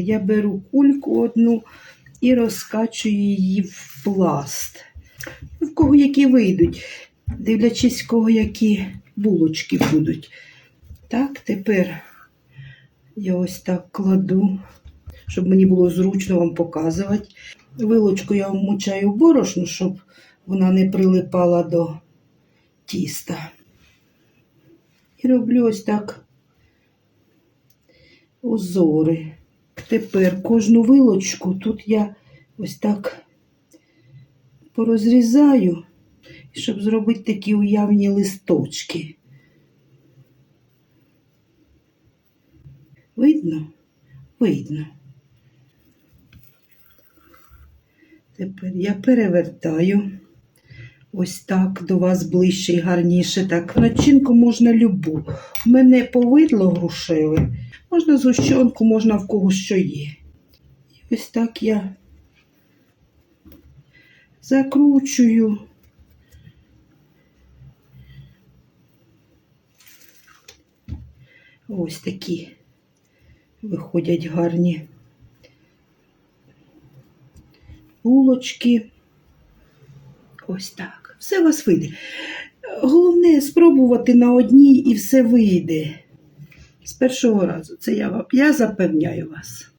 Я беру кульку одну і розкачую її в пласт. В кого які вийдуть, дивлячись, в кого які булочки будуть. Так, тепер я ось так кладу, щоб мені було зручно вам показувати. Вилочку я вмочаю в борошно, щоб вона не прилипала до тіста. І роблю ось так узори. Тепер кожну вилочку тут я ось так порозрізаю, щоб зробити такі уявні листочки. Видно? Видно. Тепер я перевертаю ось так до вас ближче і гарніше. Так, начинку можна любу. У мене повидло грушеве, можна згущенку, можна в кого що є. І ось так я закручую. Ось такі виходять гарні булочки. Ось так. Все у вас вийде. Головне спробувати на одній і все вийде. З першого разу. Це я вам я запевняю вас.